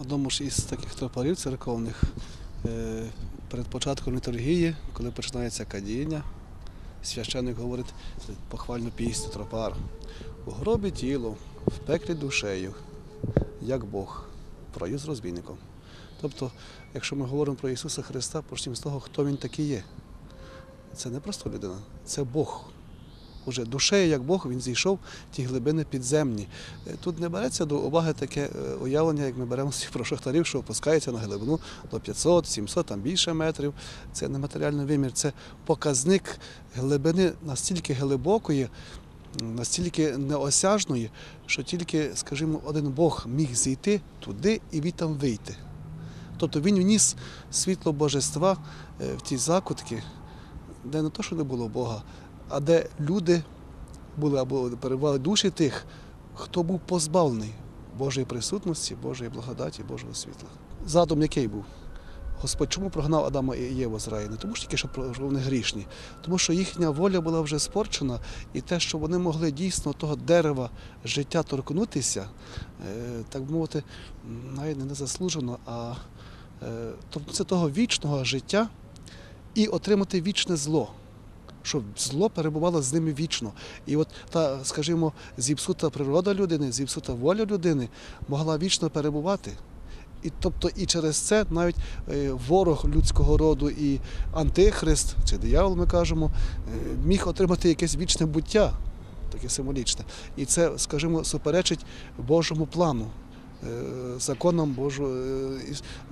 одному ж із таких тропарів церковних е, перед початком літургії, коли починається кадіння, священник говорить похвальну пісню тропар. У гробі тіло, в пеклі душею, як Бог, в з розбійником. Тобто, якщо ми говоримо про Ісуса Христа, почнемо з того, хто Він такий є. Це не просто людина, це Бог. Уже душею, як Бог, він зійшов ті глибини підземні. Е, Тут не береться до уваги таке е, уявлення, як ми беремо собі про шахтарів, що опускається на глибину до 500, 700, там більше метрів. Це не матеріальний вимір, це показник глибини настільки глибокої, настільки неосяжної, що тільки, скажімо, один Бог міг зійти туди і від там вийти. Тобто він вніс світло божества е, в ті закутки, де не то, що не було Бога, а де люди були або перебували душі тих, хто був позбавлений Божої присутності, Божої благодаті, Божого світла. Задум який був? Господь чому прогнав Адама і Єву з раю? Не тому що тільки що вони грішні, тому що їхня воля була вже спорчена, і те, що вони могли дійсно того дерева життя торкнутися, е, так мовити, навіть не незаслужено, а е, торкнутися того вічного життя і отримати вічне зло. Щоб зло перебувало з ними вічно. І от та, скажімо, зіпсута природа людини, зіпсута воля людини могла вічно перебувати. І тобто і через це навіть е, ворог людського роду і антихрист, чи диявол, ми кажемо, е, міг отримати якесь вічне буття, таке символічне. І це, скажімо, суперечить Божому плану, е, законам Божого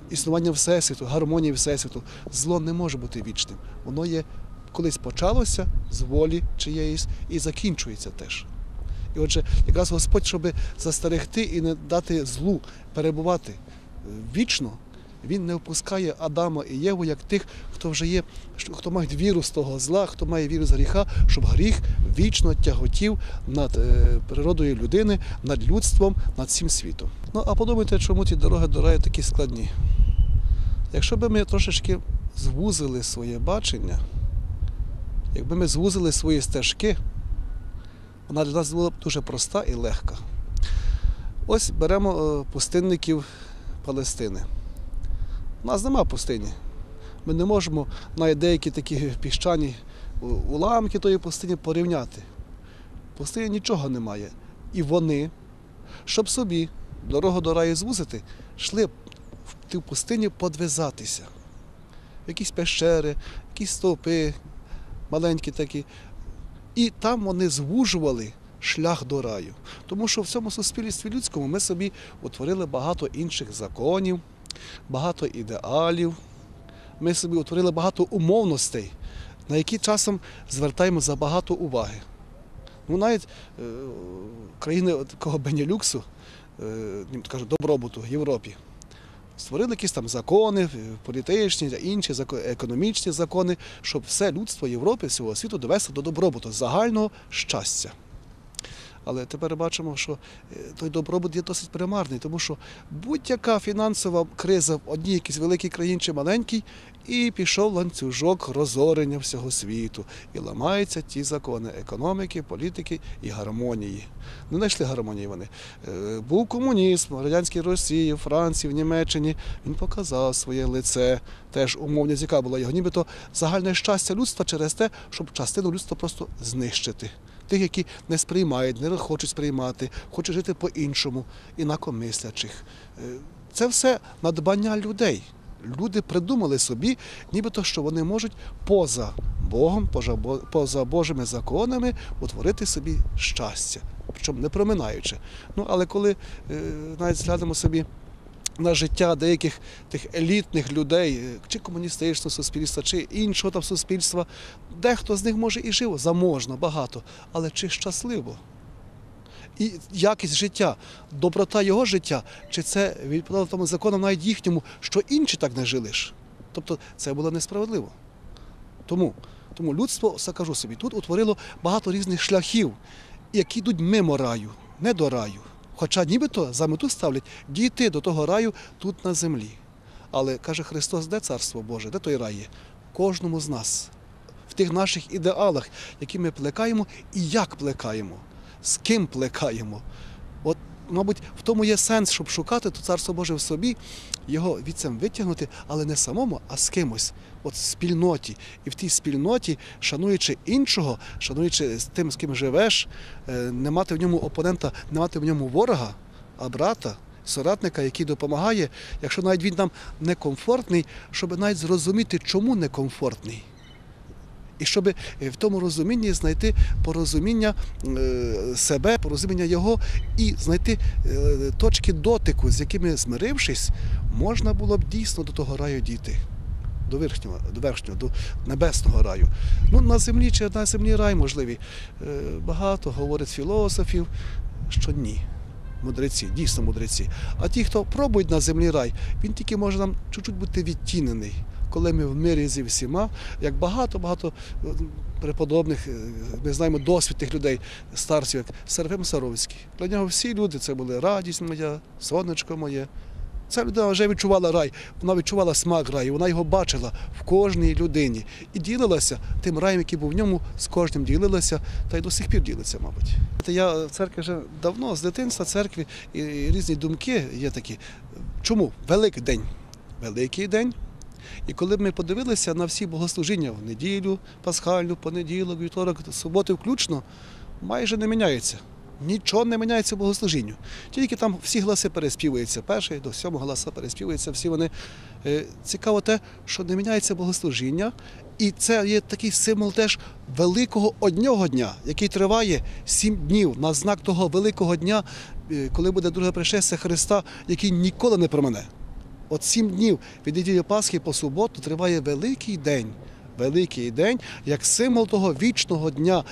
існування Всесвіту, гармонії Всесвіту. Зло не може бути вічним. Воно є колись почалося з волі чиєїсь і закінчується теж. І отже, якраз Господь, щоб застерегти і не дати злу перебувати е, вічно, він не впускає Адама і Єву як тих, хто вже є, хто має віру з того зла, хто має віру з гріха, щоб гріх вічно тяготів над е, природою людини, над людством, над всім світом. Ну а подумайте, чому ті дороги до раю такі складні. Якщо б ми трошечки звузили своє бачення, якби ми звузили свої стежки, вона для нас була б дуже проста і легка. Ось беремо е, пустинників Палестини. У нас нема пустині. Ми не можемо навіть деякі такі піщані уламки тої пустині порівняти. Пустині нічого немає. І вони, щоб собі дорогу до раю звузити, йшли в тій пустині подвизатися. Якісь пещери, якісь стовпи, маленькі такі. І там вони звужували шлях до раю. Тому що в цьому суспільстві людському ми собі утворили багато інших законів, багато ідеалів. Ми собі утворили багато умовностей, на які часом звертаємо забагато уваги. Ну, навіть е, країни такого Бенілюксу, е, кажуть, добробуту в Європі, створили якісь там закони, е, політичні, та інші економічні закони, щоб все людство Європи, всього світу довести до добробуту, загального щастя. Але тепер бачимо, що е, той добробут є досить примарний, тому що будь-яка фінансова криза в одній якійсь великій країні чи маленькій, і пішов ланцюжок розорення всього світу. І ламаються ті закони економіки, політики і гармонії. Не знайшли гармонії вони. Е, Був комунізм в радянській Росії, в Франції, в Німеччині. Він показав своє лице, теж умовність, яка була його, нібито загальне щастя людства через те, щоб частину людства просто знищити. Тих, які не сприймають, не хочуть сприймати, хочуть жити по-іншому, інакомислячих. Е, Це все надбання людей. Люди придумали собі, нібито що вони можуть поза Богом, поза Божими законами утворити собі щастя, причому не проминаючи. Ну, але коли е, навіть зглянемо собі на життя деяких тих елітних людей, чи комуністичного суспільства, чи іншого там суспільства, дехто з них може і жив заможно, багато, але чи щасливо? І якість життя, доброта його життя, чи це відповідало тому законам навіть їхньому, що інші так не жили ж? Тобто це було несправедливо. Тому, тому людство, все кажу собі, тут утворило багато різних шляхів, які йдуть мимо раю, не до раю. Хоча нібито за мету ставлять дійти до того раю тут на землі. Але каже Христос, де царство Боже, де той рай є? Кожному з нас, в тих наших ідеалах, які ми плекаємо і як плекаємо, з ким плекаємо. От мабуть, в тому є сенс, щоб шукати то царство Боже в собі, його відцем витягнути, але не самому, а з кимось. От в спільноті. І в тій спільноті, шануючи іншого, шануючи з тим, з ким живеш, е, не мати в ньому опонента, не мати в ньому ворога, а брата, соратника, який допомагає, якщо навіть він нам некомфортний, щоб навіть зрозуміти, чому некомфортний. І щоб в тому розумінні знайти порозуміння е, себе, порозуміння його і знайти е, точки дотику, з якими змирившись, можна було б дійсно до того раю дійти. До верхнього, до верхнього, до небесного раю. Ну, на землі чи на землі рай можливий. Е, Багато говорить філософів, що ні. Мудреці, дійсно мудреці. А ті, хто пробують на землі рай, він тільки може нам чуть-чуть бути відтінений. Коли ми в мирі зі всіма, як багато-багато е, преподобних, е, ми знаємо досвід тих людей, старців, як Серафим Саровський. Для нього всі люди це були радість моя, сонечко моє. Ця людина вже відчувала рай, вона відчувала смак раю, вона його бачила в кожній людині і ділилася тим раєм, який був в ньому, з кожним ділилася, та й до сих пір ділиться, мабуть. Я в церкві вже давно, з дитинства церкві і різні думки є такі. Чому? Великий день. Великий день. І коли ми подивилися на всі богослужіння в неділю, пасхальну, понеділок, вівторок, суботи включно, майже не міняється. Нічого не міняється в богослужінню. Тільки там всі гласи переспівуються. Перший до сьомого гласа переспівуються, всі вони. Е, Цікаво те, що не міняється богослужіння, і це є такий символ теж великого однього дня, який триває сім днів на знак того великого дня, е, коли буде друге пришестя Христа, який ніколи не промине. От сім днів від неділі Пасхи по суботу триває великий день. Великий день як символ того вічного дня,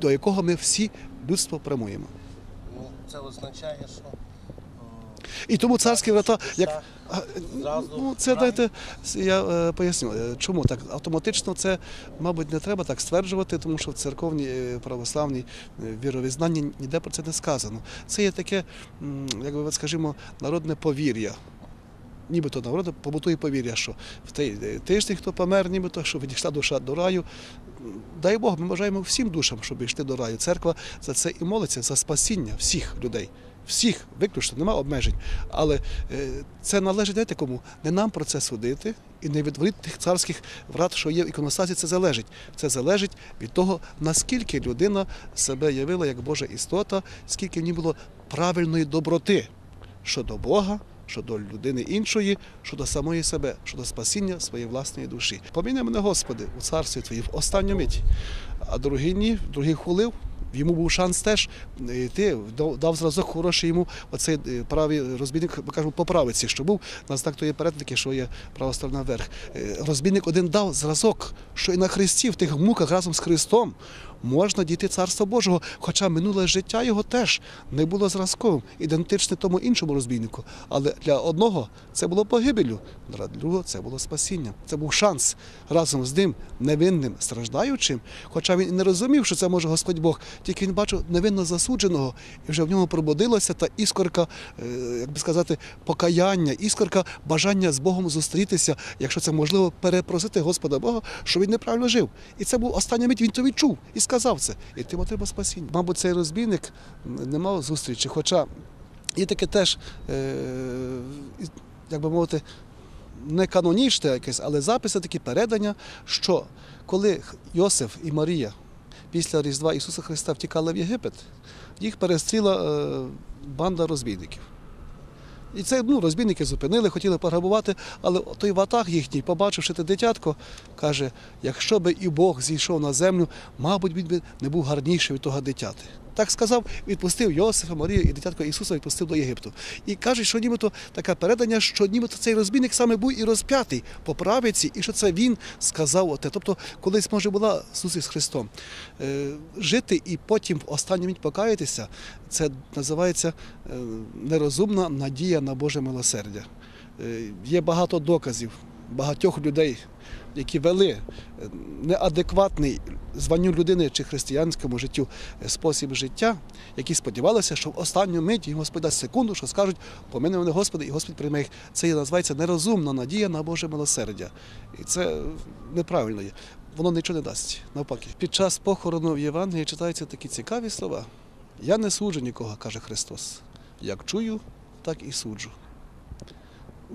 до якого ми всі людство прямуємо. Ну, це означає, що І тому царські врата, як Ну, це дайте я е, поясню, е, чому так автоматично це, мабуть, не треба так стверджувати, тому що в церковній е, православній е, віровізнанні ніде про це не сказано. Це є таке, як би скажімо, народне повір'я. Нібито народне побутує повір'я, що в той е, тиждень, хто помер, нібито, що відійшла душа до раю. Дай Бог, ми бажаємо всім душам, щоб йшли до раю. Церква за це і молиться, за спасіння всіх людей. Всіх виключно, нема обмежень. Але е, це належить знаєте кому? Не нам про це судити і не від тих царських врат, що є в іконостасі, це залежить. Це залежить від того, наскільки людина себе явила як Божа істота, скільки в ній було правильної доброти щодо Бога, щодо людини іншої, щодо самої себе, щодо спасіння своєї власної душі. Поміни мене, Господи, у царстві Твоїй в останню мить. А другий ні, другий хулив. Йому був шанс теж йти, дав- дав зразок хороший йому оцей е, правий розбійник, кажемо, по правиці, що був на знак тої перетинки, що є права сторона вверх. Е, Розбійник один дав зразок, що і на Христі, в тих муках разом з Христом можна дійти Царства Божого, хоча минуле життя його теж не було зразковим, ідентичне тому іншому розбійнику. Але для одного це було погибелю, для другого це було спасіння. Це був шанс разом з ним, невинним, страждаючим, хоча він не розумів, що це може Господь Бог, тільки він бачив невинно засудженого, і вже в ньому пробудилася та іскорка, е, як би сказати, покаяння, іскорка бажання з Богом зустрітися, якщо це можливо, перепросити Господа Бога, що він неправильно жив. І це був останній мить, він то відчув і сказав це. І тим отримав спасіння. Мабуть, цей розбійник не мав зустрічі, хоча є таке теж, е, як би мовити, не канонічне якесь, але записи такі передання, що коли Йосиф і Марія після Різдва Ісуса Христа втікали в Єгипет, їх перестріла е, банда розбійників. І це ну, розбійники зупинили, хотіли пограбувати, але той ватаг їхній, побачивши те дитятко, каже: якщо би і Бог зійшов на землю, мабуть, він би не був гарніший від того дитяти. Так сказав, відпустив Йосифа, Марію і дитятко Ісуса відпустив до Єгипту. І кажуть, що нібито таке передання, що нібито цей розбійник саме був і розп'ятий по правиці, і що це він сказав оте. Тобто, колись може була зустріч з Христом. Е, жити і потім в останню мить покаятися, це називається е, нерозумна надія на Боже милосердя. Е, Є багато доказів багатьох людей, які вели е, неадекватний званню людини чи християнському життю е, спосіб життя, які сподівалися, що в останню мить їм Господь дасть секунду, що скажуть, помини мене Господи, і Господь прийме їх. Це називається нерозумна надія на Боже милосердя. І це неправильно є. Воно нічого не дасть. Навпаки, під час похорону в Євангелії читаються такі цікаві слова. Я не суджу нікого, каже Христос. Як чую, так і суджу.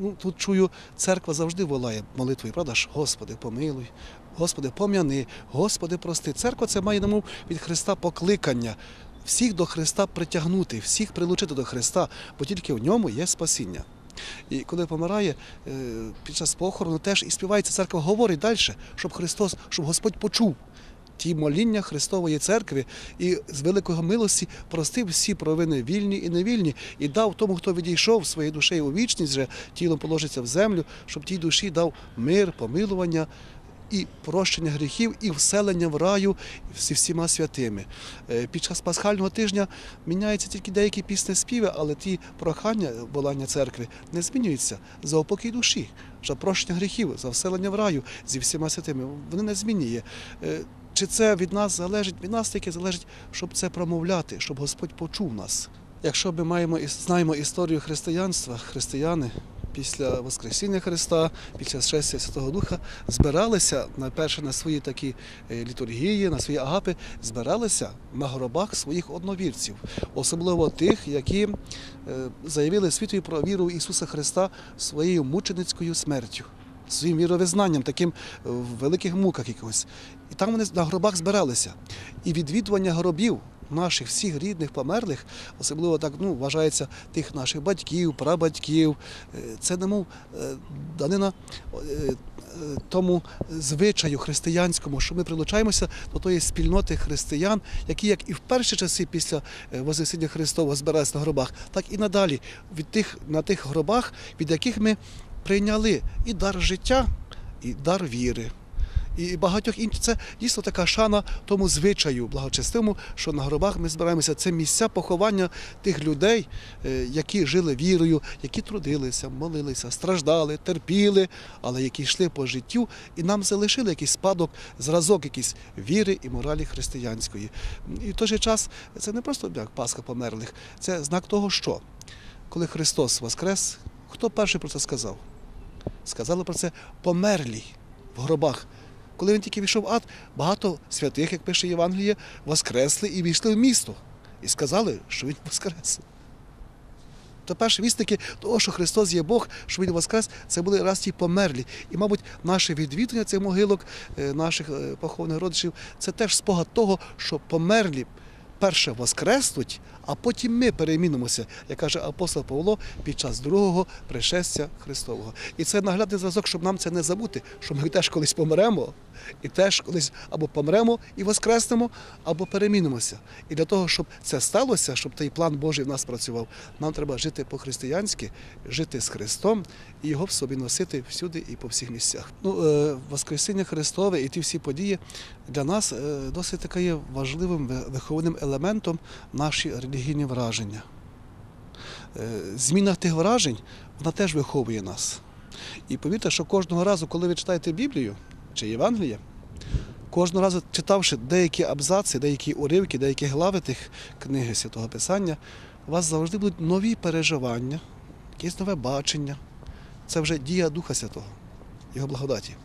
Ну, тут чую, церква завжди волає молитвою, правда ж? Господи, помилуй, Господи, пом'яни, Господи, прости. Церква це має намов від Христа покликання. Всіх до Христа притягнути, всіх прилучити до Христа, бо тільки в ньому є спасіння. І коли помирає е, під час похорону, теж і співається церква, говорить далі, щоб Христос, щоб Господь почув ті моління Христової церкви і з великої милості простив всі провини вільні і невільні, і дав тому, хто відійшов своєю душею у вічність, вже тілом положиться в землю, щоб тій душі дав мир, помилування. І прощення гріхів, і вселення в раю зі всіма святими. Е, Під час пасхального тижня міняються тільки деякі пісні співи, але ті прохання волання церкви не змінюються за упокій душі, за прощення гріхів, за вселення в раю зі всіма святими. Вони не змінює. Чи це від нас залежить? Від нас тільки залежить, щоб це промовляти, щоб Господь почув нас. Якщо ми маємо знаємо історію християнства, християни після Воскресіння Христа, після Шестя Святого Духа збиралися найперше на свої такі е, літургії, на свої агапи, збиралися на гробах своїх одновірців, особливо тих, які е, заявили світові про віру Ісуса Христа своєю мученицькою смертю. Своїм віровизнанням, таким е, в великих муках якогось. І там вони на гробах збиралися. І відвідування гробів наших всіх рідних померлих, особливо так ну, вважається тих наших батьків, прабатьків, е, це немов е, данина тому звичаю християнському, що ми прилучаємося до тої спільноти християн, які як і в перші часи після Вознесіння Христового збиралися на гробах, так і надалі від тих, на тих гробах, від яких ми прийняли і дар життя, і дар віри. І багатьох інших це дійсно така шана тому звичаю благочестивому, що на гробах ми збираємося. Це місця поховання тих людей, е, які жили вірою, які трудилися, молилися, страждали, терпіли, але які йшли по життю і нам залишили якийсь спадок, зразок якийсь віри і моралі християнської. І в той же час це не просто як Пасха померлих, це знак того, що коли Христос воскрес, хто перший про це сказав? Сказали про це померлі в гробах. Коли він тільки війшов в ад, багато святих, як пише Євангеліє, воскресли і війшли в місто. І сказали, що він воскрес. То перші вісники того, що Христос є Бог, що Він воскрес, це були раз ті померлі. І, мабуть, наше відвідування цих могилок, е, наших е, похованих родичів, це теж спогад того, що померлі перше воскреснуть, а потім ми перемінимося, як каже апостол Павло, під час другого пришестя Христового. І це наглядний зразок, щоб нам це не забути, що ми теж колись помремо, і теж колись або помремо і воскреснемо, або перемінимося. І для того, щоб це сталося, щоб той план Божий в нас працював, нам треба жити по-християнськи, жити з Христом і його в собі носити всюди і по всіх місцях. Ну, е, Воскресіння Христове і ті всі події для нас е, досить таке є важливим ви- виховним елементом наші релігійні враження. Е, Зміна тих вражень вона теж виховує нас. І повірте, що кожного разу, коли ви читаєте Біблію чи Євангеліє, кожного разу читавши деякі абзаци, деякі уривки, деякі глави тих книги Святого Писання, у вас завжди будуть нові переживання, якесь нове бачення. Це вже дія Духа Святого, Його благодаті.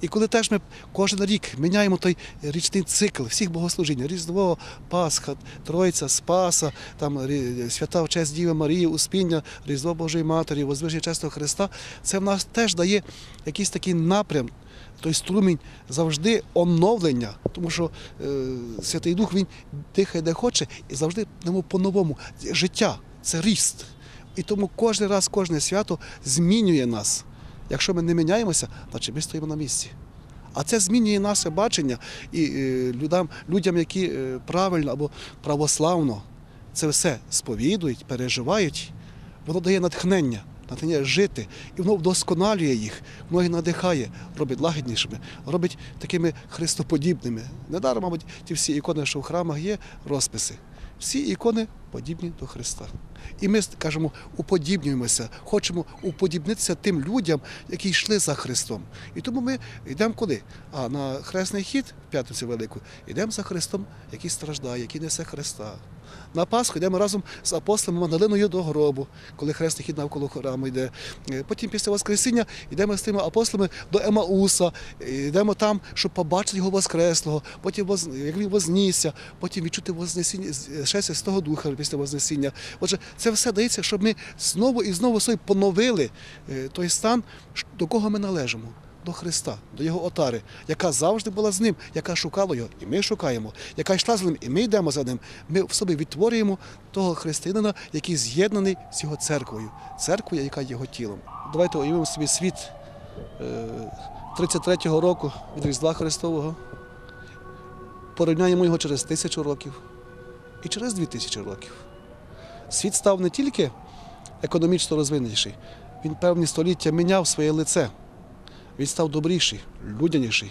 І коли теж ми кожен рік міняємо той річний цикл всіх богослужінь, Різдво, Пасха, Троїця, Спаса, там свята в честь Діви Марії, Успіння, Різдво Божої Матері, Возвиження Чесного Христа, це в нас теж дає якийсь такий напрям, той струмінь завжди оновлення, тому що е, Святий Дух він дихає де хоче і завжди по-новому. Життя це ріст. І тому кожен раз, кожне свято змінює нас. Якщо ми не міняємося, значить ми стоїмо на місці. А це змінює наше бачення і е, людям, людям, які е, правильно або православно це все сповідують, переживають, воно дає натхнення, натхнення жити, і воно вдосконалює їх, воно їх надихає, робить лагіднішими, робить такими христоподібними. Недаром, мабуть, ті всі ікони, що в храмах є, розписи. Всі ікони подібні до Христа. І ми кажемо, уподібнюємося, хочемо уподібнитися тим людям, які йшли за Христом. І тому ми йдемо куди? А на хресний хід, п'ятницю велику, йдемо за Христом, який страждає, який несе Христа. На Пасху йдемо разом з апостолом Магдалиною до гробу, коли хресний хід навколо храму йде. Е, Потім після Воскресіння йдемо з тими апостолами до Емауса, е, йдемо там, щоб побачити його Воскреслого, потім як він вознісся, потім відчути Вознесіння, шестя з того духа після Вознесіння. Отже, Це все дається, щоб ми знову і знову собі поновили е, той стан, до кого ми належимо. До Христа, до Його отари, яка завжди була з ним, яка шукала його, і ми шукаємо, яка йшла з ним, і ми йдемо за ним. Ми в собі відтворюємо того християнина, який з'єднаний з його церквою, церквою, яка його тілом. Давайте уявимо собі світ е, 33-го року від Різдва Христового, порівняємо його через тисячу років і через дві тисячі років. Світ став не тільки економічно розвиненіший, він певні століття міняв своє лице. Він став добріший, людяніший.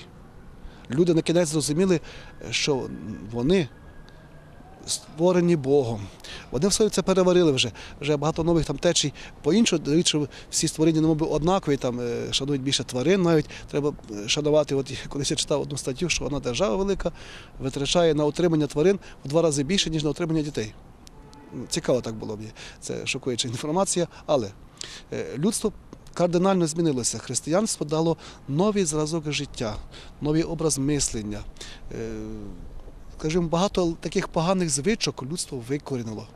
Люди на кінець зрозуміли, що вони створені Богом. Вони все це переварили вже. Вже багато нових там течій. По-іншому дають, що всі створені не мовби однакові, там е, шанують більше тварин навіть. Треба е, шанувати. От колись я читав одну статтю, що вона держава велика витрачає на утримання тварин в два рази більше, ніж на утримання дітей. Ну, Цікаво так було мені. Це шокуюча інформація. Але е, людство кардинально змінилося. Християнство дало новий зразок життя, новий образ мислення. Е, Скажімо, багато таких поганих звичок людство викорінило.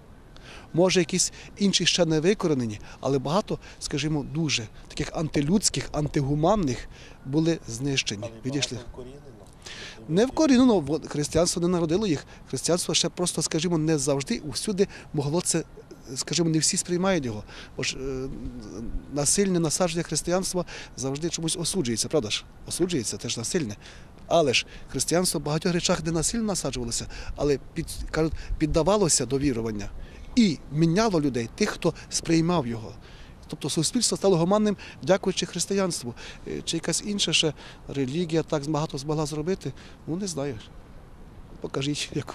Може, якісь інші ще не викоренені, але багато, скажімо, дуже таких антилюдських, антигуманних були знищені, відійшли. Не вкорінено, бо християнство не народило їх. Християнство ще просто, скажімо, не завжди усюди могло це, скажімо, не всі сприймають його. Бо ж е, насильне насадження християнства завжди чомусь осуджується, правда ж? Осуджується теж насильне. Але ж християнство в багатьох речах не насильно насаджувалося, але під, кажуть, піддавалося до вірування і міняло людей, тих, хто сприймав його. Тобто суспільство стало гуманним, дякуючи християнству. Е, Чи якась інша ще релігія так багато змогла зробити, ну не знаю. Покажіть, яку.